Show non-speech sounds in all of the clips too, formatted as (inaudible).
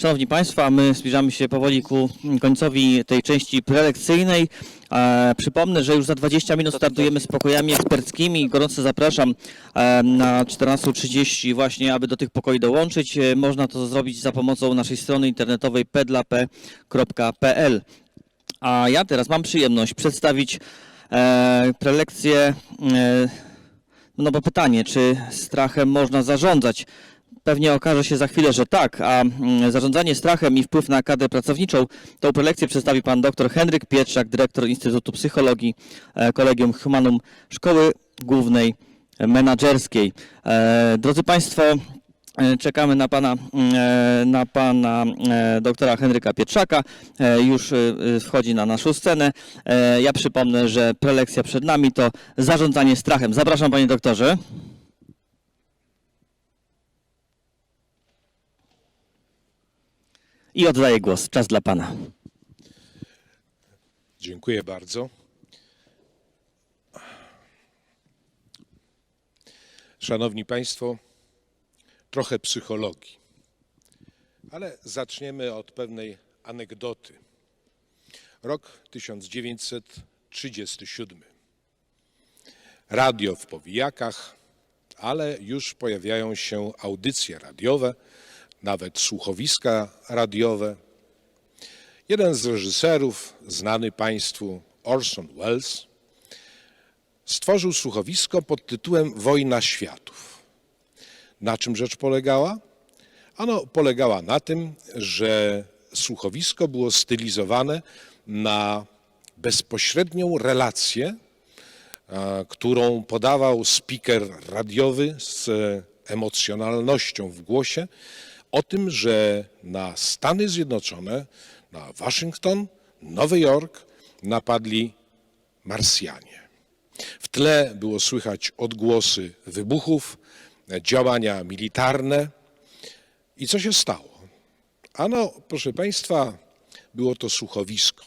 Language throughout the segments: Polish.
Szanowni Państwo, my zbliżamy się powoli ku końcowi tej części prelekcyjnej. E, przypomnę, że już za 20 minut startujemy z pokojami eksperckimi. Gorąco zapraszam e, na 14.30 właśnie, aby do tych pokoi dołączyć. E, można to zrobić za pomocą naszej strony internetowej pedlap.pl. A ja teraz mam przyjemność przedstawić prelekcję, no bo pytanie, czy strachem można zarządzać? Pewnie okaże się za chwilę, że tak, a mm, zarządzanie strachem i wpływ na kadrę pracowniczą, tą prelekcję przedstawi pan dr Henryk Pietrzak, dyrektor Instytutu Psychologii e, Kolegium Humanum Szkoły Głównej Menadżerskiej. E, Drodzy Państwo, e, czekamy na pana, mm, na pana doktora Henryka Pietrzaka. Już wchodzi na naszą scenę. Ja przypomnę, że prelekcja przed nami to zarządzanie strachem. Zapraszam panie doktorze. I oddaję głos. Czas dla pana. Dziękuję bardzo. Szanowni Państwo, trochę psychologii, ale zaczniemy od pewnej anegdoty. Rok 1937. Radio w powijakach, ale już pojawiają się audycje radiowe, nawet słuchowiska radiowe. Jeden z reżyserów, znany Państwu Orson Welles, stworzył słuchowisko pod tytułem Wojna Światów. Na czym rzecz polegała? Ano polegała na tym, że słuchowisko było stylizowane na bezpośrednią relację, e, którą podawał speaker radiowy z emocjonalnością w głosie o tym, że na Stany Zjednoczone, na Waszyngton, Nowy Jork napadli Marsjanie. W tle było słychać odgłosy wybuchów, działania militarne. I co się stało? Ano, proszę Państwa, było to słuchowisko.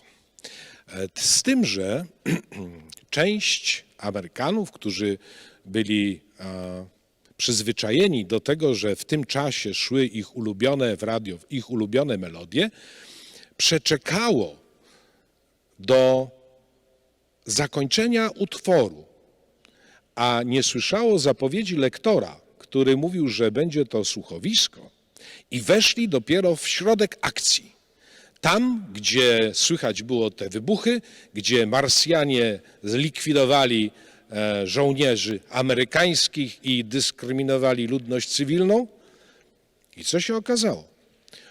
E, Z tym, że (clears throat) część Amerykanów, którzy byli e, przyzwyczajeni do tego, że w tym czasie szły ich ulubione w radio, ich ulubione melodie, przeczekało do zakończenia utworu, a nie słyszało zapowiedzi lektora, który mówił, że będzie to słuchowisko, i weszli dopiero w środek akcji. Tam, gdzie słychać było te wybuchy, gdzie Marsjanie zlikwidowali żołnierzy amerykańskich i dyskryminowali ludność cywilną. I co się okazało?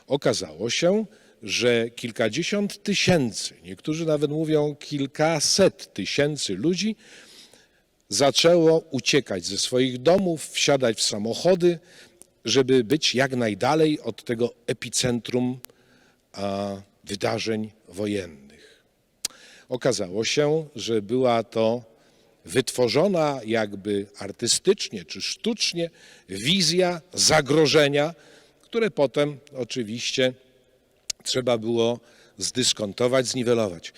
Okazało się, że kilkadziesiąt tysięcy, niektórzy nawet mówią kilkaset tysięcy ludzi zaczęło uciekać ze swoich domów, wsiadać w samochody, żeby być jak najdalej od tego epicentrum wydarzeń wojennych. Okazało się, że była to wytworzona jakby artystycznie czy sztucznie wizja zagrożenia, które potem oczywiście trzeba było zdyskontować, zniwelować.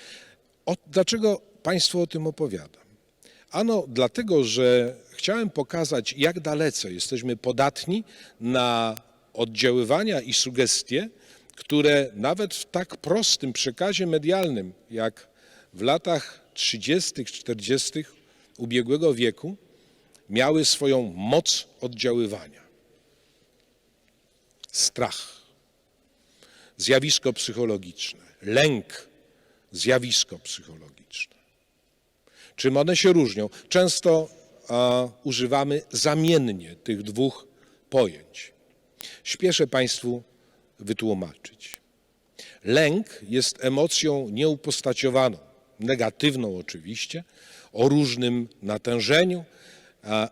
O, dlaczego Państwu o tym opowiadam? Ano dlatego, że chciałem pokazać, jak dalece jesteśmy podatni na oddziaływania i sugestie, które nawet w tak prostym przekazie medialnym, jak w latach 30., 40. ubiegłego wieku, miały swoją moc oddziaływania. Strach, zjawisko psychologiczne, lęk, zjawisko psychologiczne. Czym one się różnią? Często a, używamy zamiennie tych dwóch pojęć. Śpieszę Państwu wytłumaczyć. Lęk jest emocją nieupostaciowaną, negatywną oczywiście, o różnym natężeniu,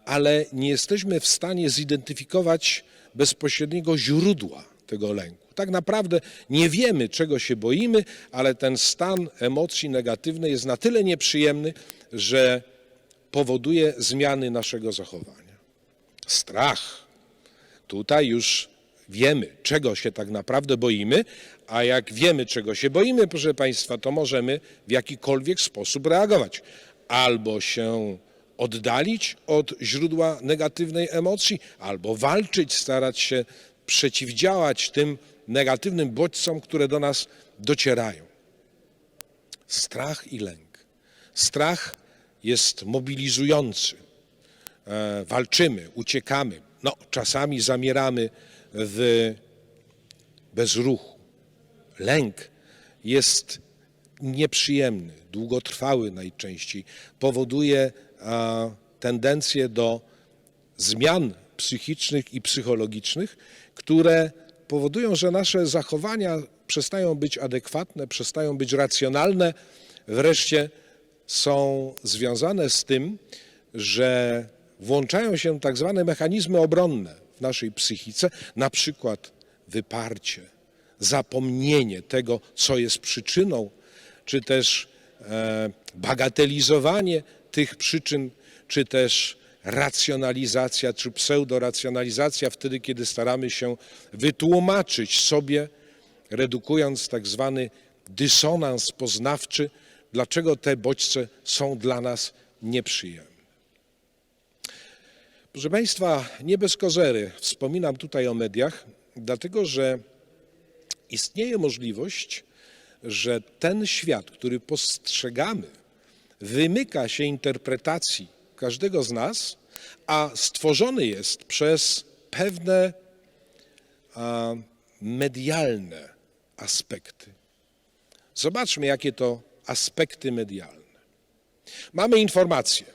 ale nie jesteśmy w stanie zidentyfikować bezpośredniego źródła tego lęku. Tak naprawdę nie wiemy, czego się boimy, ale ten stan emocji negatywnej jest na tyle nieprzyjemny, że powoduje zmiany naszego zachowania. Strach. Tutaj już wiemy, czego się tak naprawdę boimy, a jak wiemy, czego się boimy, proszę Państwa, to możemy w jakikolwiek sposób reagować. Albo się oddalić od źródła negatywnej emocji, albo walczyć, starać się przeciwdziałać tym negatywnym bodźcom, które do nas docierają. Strach i lęk. Strach jest mobilizujący. E, walczymy, uciekamy. No, czasami zamieramy w bezruchu. Lęk jest nieprzyjemny, długotrwały najczęściej. Powoduje a, tendencję do zmian psychicznych i psychologicznych, które powodują, że nasze zachowania przestają być adekwatne, przestają być racjonalne, wreszcie są związane z tym, że włączają się tak zwane mechanizmy obronne w naszej psychice, na przykład wyparcie, zapomnienie tego, co jest przyczyną, czy też e, bagatelizowanie tych przyczyn, czy też racjonalizacja, czy pseudoracjonalizacja wtedy, kiedy staramy się wytłumaczyć sobie, redukując tak zwany dysonans poznawczy, dlaczego te bodźce są dla nas nieprzyjemne. Proszę Państwa, nie bez kozery wspominam tutaj o mediach, dlatego że istnieje możliwość, że ten świat, który postrzegamy, wymyka się interpretacji każdego z nas, a stworzony jest przez pewne medialne aspekty. Zobaczmy, jakie to aspekty medialne. Mamy informacje.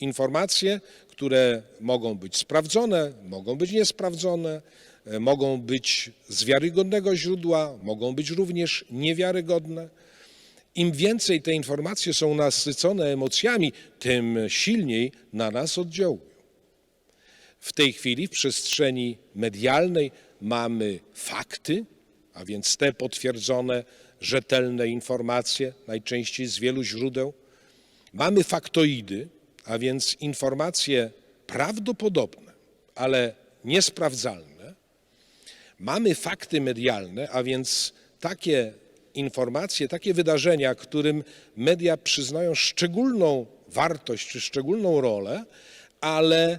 Informacje, które mogą być sprawdzone, mogą być niesprawdzone, mogą być z wiarygodnego źródła, mogą być również niewiarygodne. Im więcej te informacje są nasycone emocjami, tym silniej na nas oddziałują. W tej chwili w przestrzeni medialnej mamy fakty, a więc te potwierdzone, rzetelne informacje, najczęściej z wielu źródeł. Mamy faktoidy, a więc informacje prawdopodobne, ale niesprawdzalne. Mamy fakty medialne, a więc takie informacje, takie wydarzenia, którym media przyznają szczególną wartość czy szczególną rolę, ale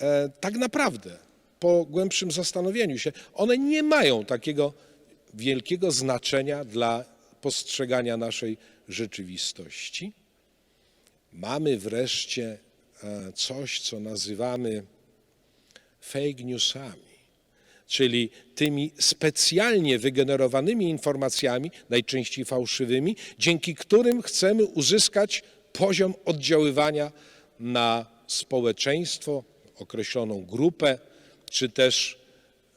e, tak naprawdę po głębszym zastanowieniu się, one nie mają takiego wielkiego znaczenia dla postrzegania naszej rzeczywistości. Mamy wreszcie e, coś, co nazywamy fake newsami, czyli tymi specjalnie wygenerowanymi informacjami, najczęściej fałszywymi, dzięki którym chcemy uzyskać poziom oddziaływania na społeczeństwo, określoną grupę, czy też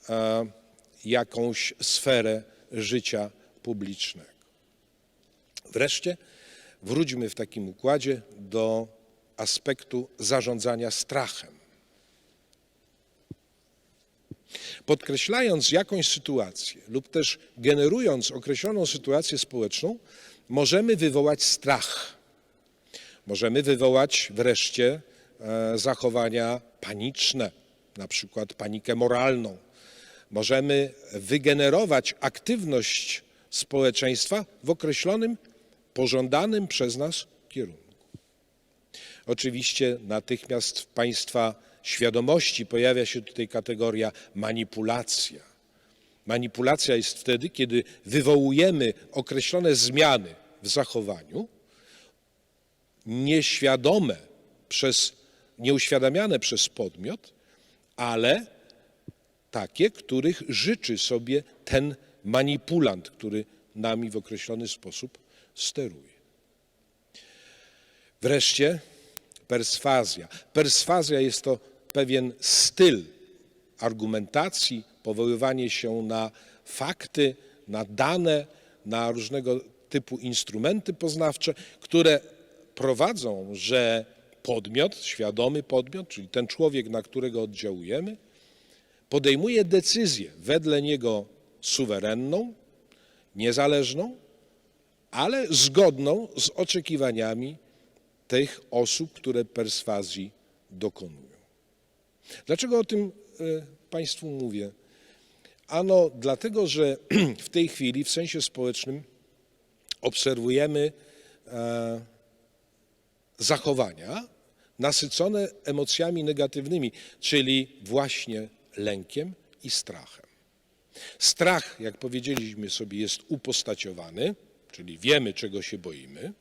e, jakąś sferę życia publicznego. Wreszcie wróćmy w takim układzie do aspektu zarządzania strachem. Podkreślając jakąś sytuację lub też generując określoną sytuację społeczną, możemy wywołać strach. Możemy wywołać wreszcie e, zachowania paniczne, na przykład panikę moralną. Możemy wygenerować aktywność społeczeństwa w określonym, pożądanym przez nas kierunku. Oczywiście natychmiast Państwa świadomości pojawia się tutaj kategoria manipulacja. Manipulacja jest wtedy, kiedy wywołujemy określone zmiany w zachowaniu, nieświadome przez, nieuświadamiane przez podmiot, ale takie, których życzy sobie ten manipulant, który nami w określony sposób steruje. Wreszcie perswazja. Perswazja jest to pewien styl argumentacji, powoływanie się na fakty, na dane, na różnego typu instrumenty poznawcze, które prowadzą, że podmiot, świadomy podmiot, czyli ten człowiek, na którego oddziałujemy, podejmuje decyzję wedle niego suwerenną, niezależną, ale zgodną z oczekiwaniami tych osób, które perswazji dokonują. Dlaczego o tym e, Państwu mówię? Ano dlatego, że (clears throat) w tej chwili w sensie społecznym obserwujemy e, zachowania nasycone emocjami negatywnymi, czyli właśnie lękiem i strachem. Strach, jak powiedzieliśmy sobie, jest upostaciowany, czyli wiemy, czego się boimy.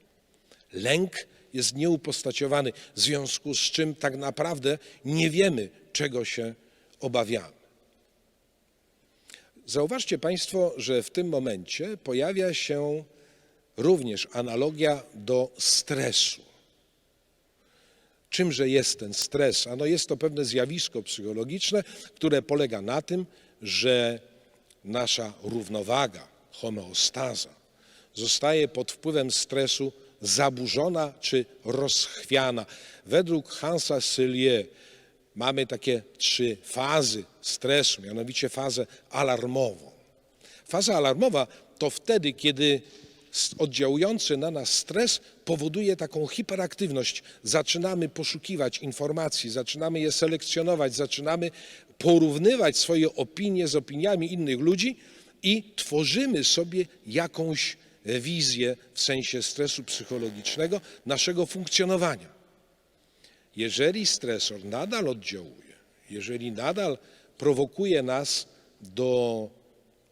Lęk jest nieupostaciowany, w związku z czym tak naprawdę nie wiemy, czego się obawiamy. Zauważcie Państwo, że w tym momencie pojawia się również analogia do stresu. Czymże jest ten stres? Ano jest to pewne zjawisko psychologiczne, które polega na tym, że nasza równowaga, homeostaza zostaje pod wpływem stresu zaburzona czy rozchwiana. Według Hansa Selye mamy takie trzy fazy stresu, mianowicie fazę alarmową. Faza alarmowa to wtedy, kiedy oddziałujący na nas stres powoduje taką hiperaktywność. Zaczynamy poszukiwać informacji, zaczynamy je selekcjonować, zaczynamy porównywać swoje opinie z opiniami innych ludzi i tworzymy sobie jakąś wizję w sensie stresu psychologicznego naszego funkcjonowania. Jeżeli stresor nadal oddziałuje, jeżeli nadal prowokuje nas do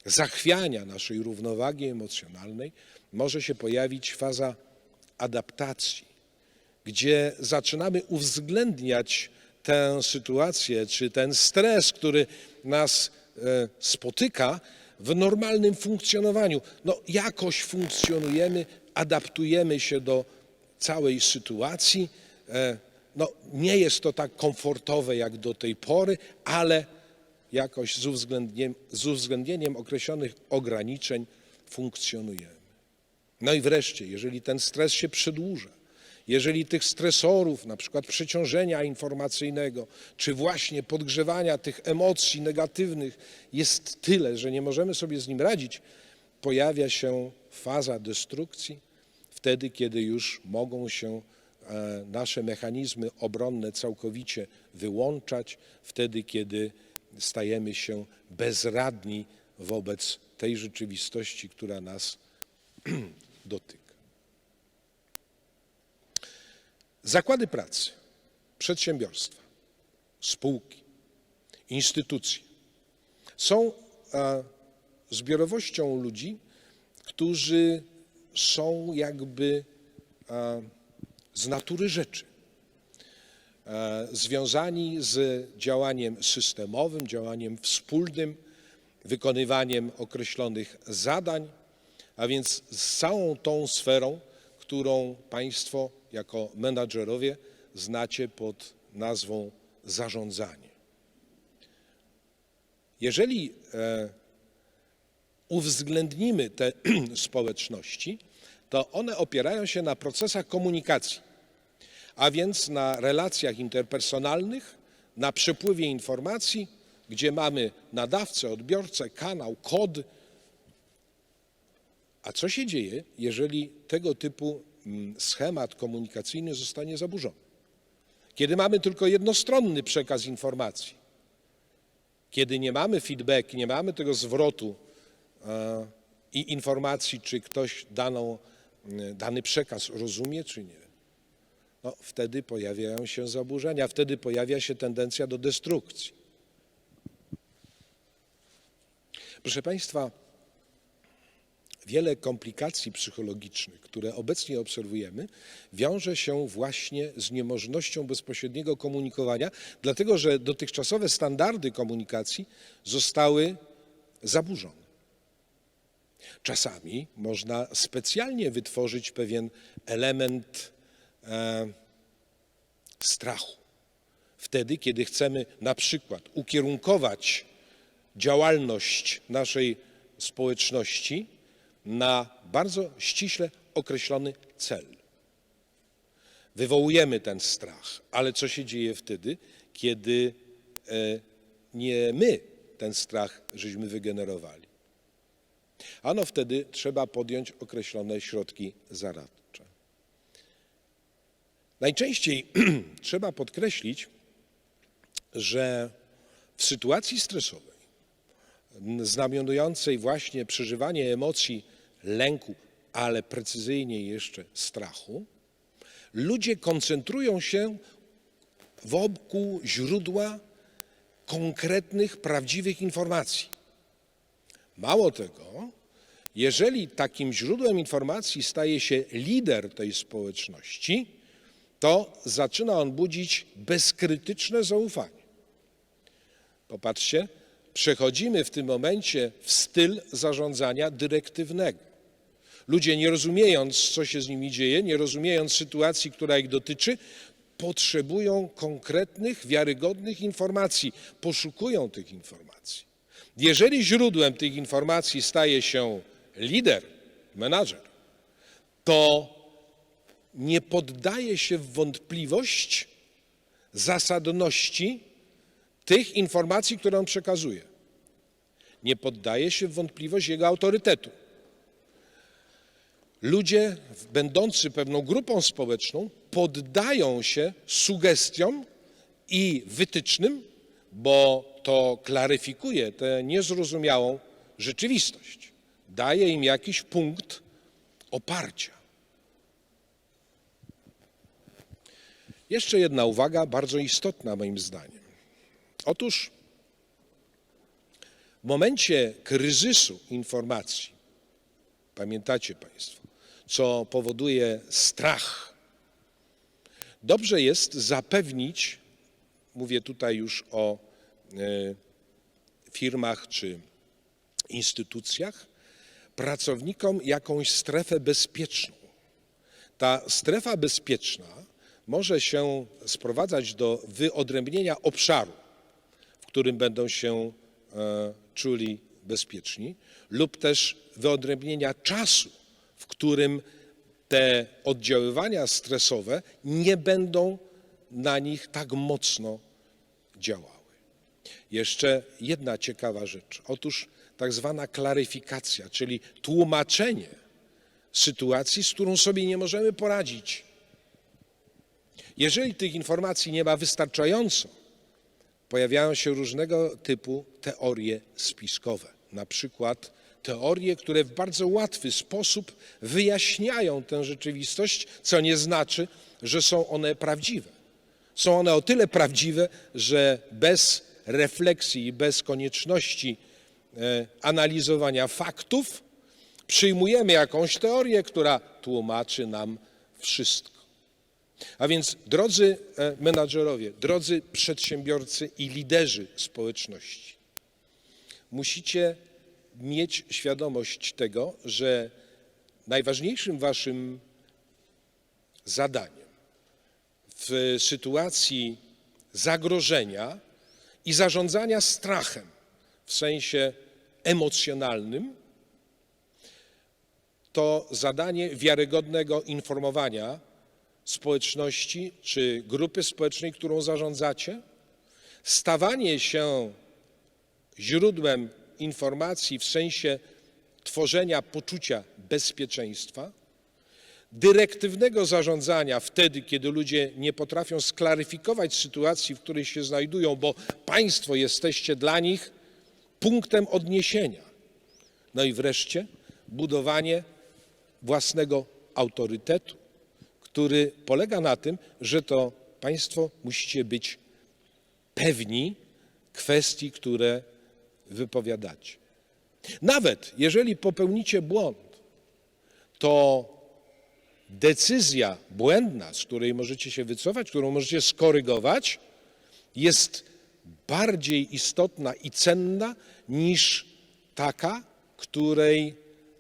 zachwiania naszej równowagi emocjonalnej, może się pojawić faza adaptacji, gdzie zaczynamy uwzględniać tę sytuację czy ten stres, który nas e, spotyka w normalnym funkcjonowaniu. No, jakoś funkcjonujemy, adaptujemy się do całej sytuacji. E, No, nie jest to tak komfortowe jak do tej pory, ale jakoś z uwzględnieniem, z uwzględnieniem określonych ograniczeń funkcjonujemy. No i wreszcie, jeżeli ten stres się przedłuża, jeżeli tych stresorów, na przykład przeciążenia informacyjnego, czy właśnie podgrzewania tych emocji negatywnych jest tyle, że nie możemy sobie z nim radzić, pojawia się faza destrukcji, wtedy, kiedy już mogą się e, nasze mechanizmy obronne całkowicie wyłączać, wtedy, kiedy stajemy się bezradni wobec tej rzeczywistości, która nas (clears throat) dotyka. Zakłady pracy, przedsiębiorstwa, spółki, instytucje są e, zbiorowością ludzi, którzy są jakby e, z natury rzeczy e, związani z działaniem systemowym, działaniem wspólnym, wykonywaniem określonych zadań, a więc z całą tą sferą, którą Państwo jako menadżerowie znacie pod nazwą zarządzanie. Jeżeli e, uwzględnimy te (clears throat) społeczności, to one opierają się na procesach komunikacji, a więc na relacjach interpersonalnych, na przepływie informacji, gdzie mamy nadawcę, odbiorcę, kanał, kod. A co się dzieje, jeżeli tego typu mm, schemat komunikacyjny zostanie zaburzony? Kiedy mamy tylko jednostronny przekaz informacji, kiedy nie mamy feedback, nie mamy tego zwrotu e, i informacji, czy ktoś daną, m, dany przekaz rozumie, czy nie, no, wtedy pojawiają się zaburzenia, wtedy pojawia się tendencja do destrukcji. Proszę Państwa, wiele komplikacji psychologicznych, które obecnie obserwujemy, wiąże się właśnie z niemożnością bezpośredniego komunikowania, dlatego że dotychczasowe standardy komunikacji zostały zaburzone. Czasami można specjalnie wytworzyć pewien element e, strachu. Wtedy, kiedy chcemy na przykład ukierunkować działalność naszej społeczności na bardzo ściśle określony cel. Wywołujemy ten strach, ale co się dzieje wtedy, kiedy e, nie my ten strach żeśmy wygenerowali? Ano wtedy trzeba podjąć określone środki zaradcze. Najczęściej (clears throat) trzeba podkreślić, że w sytuacji stresowej, znamionującej właśnie przeżywanie emocji lęku, ale precyzyjniej jeszcze strachu, ludzie koncentrują się wokół źródła konkretnych, prawdziwych informacji. Mało tego, jeżeli takim źródłem informacji staje się lider tej społeczności, to zaczyna on budzić bezkrytyczne zaufanie. Popatrzcie, przechodzimy w tym momencie w styl zarządzania dyrektywnego. Ludzie, nie rozumiejąc, co się z nimi dzieje, nie rozumiejąc sytuacji, która ich dotyczy, potrzebują konkretnych, wiarygodnych informacji, poszukują tych informacji. Jeżeli źródłem tych informacji staje się lider, menadżer, to nie poddaje się w wątpliwość zasadności tych informacji, które on przekazuje. Nie poddaje się w wątpliwość jego autorytetu. Ludzie będący pewną grupą społeczną poddają się sugestiom i wytycznym, bo to klaryfikuje tę niezrozumiałą rzeczywistość. Daje im jakiś punkt oparcia. Jeszcze jedna uwaga, bardzo istotna moim zdaniem. Otóż w momencie kryzysu informacji, pamiętacie Państwo, co powoduje strach, dobrze jest zapewnić, mówię tutaj już o e, firmach czy instytucjach, pracownikom jakąś strefę bezpieczną. Ta strefa bezpieczna może się sprowadzać do wyodrębnienia obszaru, którym będą się e, czuli bezpieczni, lub też wyodrębnienia czasu, w którym te oddziaływania stresowe nie będą na nich tak mocno działały. Jeszcze jedna ciekawa rzecz. Otóż tak zwana klaryfikacja, czyli tłumaczenie sytuacji, z którą sobie nie możemy poradzić. Jeżeli tych informacji nie ma wystarczająco, pojawiają się różnego typu teorie spiskowe. Na przykład teorie, które w bardzo łatwy sposób wyjaśniają tę rzeczywistość, co nie znaczy, że są one prawdziwe. Są one o tyle prawdziwe, że bez refleksji i bez konieczności e, analizowania faktów przyjmujemy jakąś teorię, która tłumaczy nam wszystko. A więc, drodzy e, menadżerowie, drodzy przedsiębiorcy i liderzy społeczności, musicie mieć świadomość tego, że najważniejszym waszym zadaniem w sytuacji zagrożenia i zarządzania strachem w sensie emocjonalnym to zadanie wiarygodnego informowania społeczności czy grupy społecznej, którą zarządzacie, stawanie się źródłem informacji w sensie tworzenia poczucia bezpieczeństwa, dyrektywnego zarządzania wtedy, kiedy ludzie nie potrafią sklaryfikować sytuacji, w której się znajdują, bo państwo jesteście dla nich punktem odniesienia. No i wreszcie budowanie własnego autorytetu, który polega na tym, że to państwo musicie być pewni kwestii, które wypowiadacie. Nawet jeżeli popełnicie błąd, to decyzja błędna, z której możecie się wycofać, którą możecie skorygować, jest bardziej istotna i cenna niż taka, której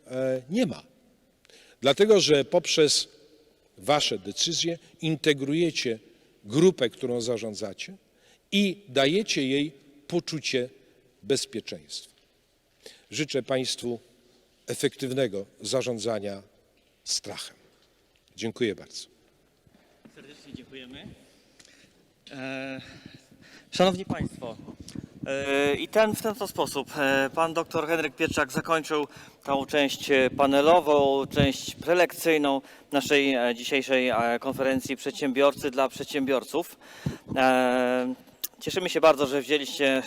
e, nie ma. Dlatego, że poprzez Wasze decyzje integrujecie grupę, którą zarządzacie i dajecie jej poczucie bezpieczeństwa. Życzę Państwu efektywnego zarządzania strachem. Dziękuję bardzo. Serdecznie dziękujemy. E, Szanowni Państwo, e, i ten, w ten sposób e, pan dr Henryk Pietrzak zakończył tą część e, panelową, część prelekcyjną naszej e, dzisiejszej e, konferencji Przedsiębiorcy dla Przedsiębiorców. E, Cieszymy się bardzo, że wzięliście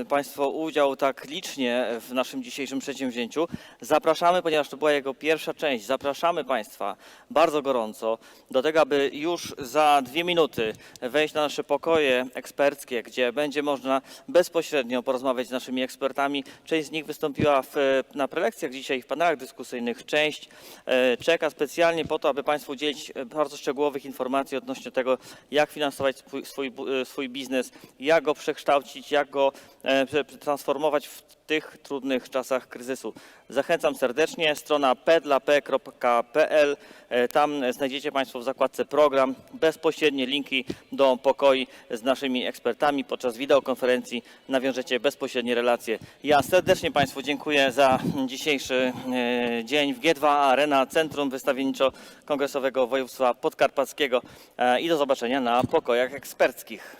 e, Państwo udział tak licznie w naszym dzisiejszym przedsięwzięciu. Zapraszamy, ponieważ to była jego pierwsza część, zapraszamy Państwa bardzo gorąco do tego, aby już za dwie minuty wejść na nasze pokoje eksperckie, gdzie będzie można bezpośrednio porozmawiać z naszymi ekspertami. Część z nich wystąpiła w, na prelekcjach dzisiaj, w panelach dyskusyjnych. Część e, czeka specjalnie po to, aby Państwu udzielić e, bardzo szczegółowych informacji odnośnie tego, jak finansować swój, swój, bu- jak go przekształcić, jak go e, transformować w tych trudnych czasach kryzysu. Zachęcam serdecznie, strona pedlap.pl, e, tam znajdziecie Państwo w zakładce program bezpośrednie linki do pokoi z naszymi ekspertami. Podczas wideokonferencji nawiążecie bezpośrednie relacje. Ja serdecznie Państwu dziękuję za dzisiejszy e, dzień w G2 Arena, Centrum Wystawienniczo-Kongresowego Województwa Podkarpackiego i do zobaczenia na pokojach eksperckich.